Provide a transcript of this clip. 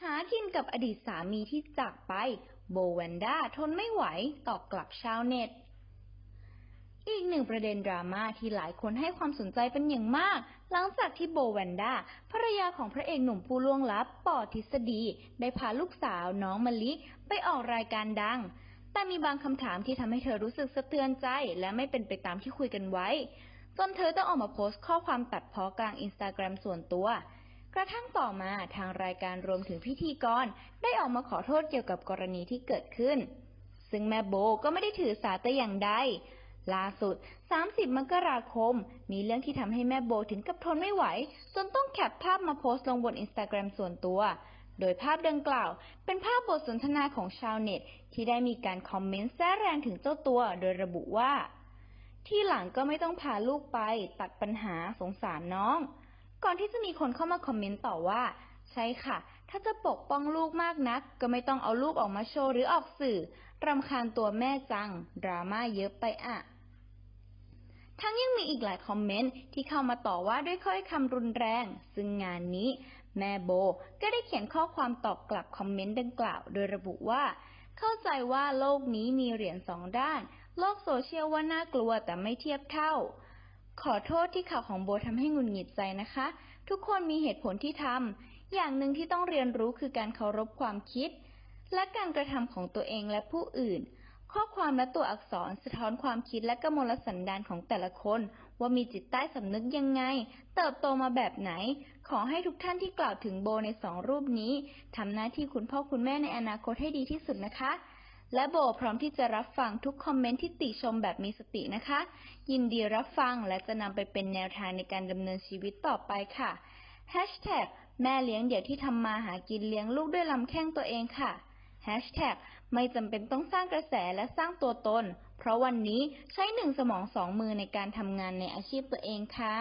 หากินกับอดีตสามีที่จากไป โบแวนด้าทนไม่ไหวตอบกลับชาวเน็ต อีกหนึ่งประเด็นดราม่าที่หลายคนให้ความสนใจเป็นอย่างมาก หลังจากที่โบแวนด้าภรรยาของพระเอกหนุ่มผู้ล่วงลับปอทฤษฎี ได้พาลูกสาวน้องมะลิ ไปออกรายการดัง แต่มีบางคำถามที่ทำให้เธอรู้สึกสะเทือนใจ และไม่เป็นไปตามที่คุยกันไว้ จนเธอต้องออกมาโพสต์ข้อความตัดพ้อกลางอินสตาแกรมส่วนตัว กระทั่งต่อมาทางรายการรวมถึงพิธีกรได้ออกมาขอโทษเกี่ยวกับกรณีที่เกิดขึ้น ซึ่งแม่โบก็ไม่ได้ถือสาแต่อย่างใดล่าสุด 30 มกราคม มีเรื่องที่ทำให้แม่โบถึงกับทนไม่ไหว จนต้องแคปภาพมาโพสต์ลงบนอินสตาแกรมส่วนตัว โดยภาพดังกล่าว เป็นภาพบทสนทนาของชาวเน็ต ที่ได้มีการคอมเมนต์แซ่แรงถึงเจ้าตัว โดยระบุว่า ที่หลังก็ไม่ต้องพาลูกไปตัดปัญหาสงสารน้อง ก่อนที่จะมีคนเข้ามาคอมเมนต์ต่อว่า ใช่ค่ะ ถ้าจะปกป้องลูกมากนัก ก็ไม่ต้องเอาลูกออกมาโชว์หรือออกสื่อรำคาญตัวแม่จัง ดราม่าเยอะไปอะ ทั้งยังมีอีกหลายคอมเมนต์ที่เข้ามาต่อว่าด้วยถ้อยคำรุนแรง ซึ่งงานนี้ แม่โบก็ได้เขียนข้อความตอบกลับคอมเมนต์ดังกล่าว โดยระบุว่า เข้าใจว่าโลกนี้มีเหรียญสองด้าน โลกโซเชียลว่าน่ากลัวแต่ไม่เทียบเท่า ขอโทษที่ข่าวของโบทำให้หงุดหงิดใจนะคะ ทุกคนมีเหตุผลที่ทำ อย่างหนึ่งที่ต้องเรียนรู้คือการเคารพความคิด และการกระทำของตัวเองและผู้อื่น ข้อความและตัวอักษรสะท้อนความคิดและกมลสันดานของแต่ละคน ว่ามีจิตใต้สำนึกยังไง เติบโตมาแบบไหน ขอให้ทุกท่านที่กล่าวถึงโบในสองรูปนี้ทำหน้าที่คุณพ่อคุณแม่ในอนาคตให้ดีที่สุดนะคะ และโบพร้อมที่จะรับฟังทุกคอมเมนต์ที่ติชมแบบมีสตินะคะ ยินดีรับฟังและจะนำไปเป็นแนวทางในการดำเนินชีวิตต่อไปค่ะ Hashtag แม่เลี้ยงเดี่ยวที่ทำมาหากินเลี้ยงลูกด้วยลำแข้งตัวเองค่ะ Hashtag ไม่จำเป็นต้องสร้างกระแสและสร้างตัวตน เพราะวันนี้ใช้หนึ่งสมองสองมือในการทำงานในอาชีพตัวเองค่ะ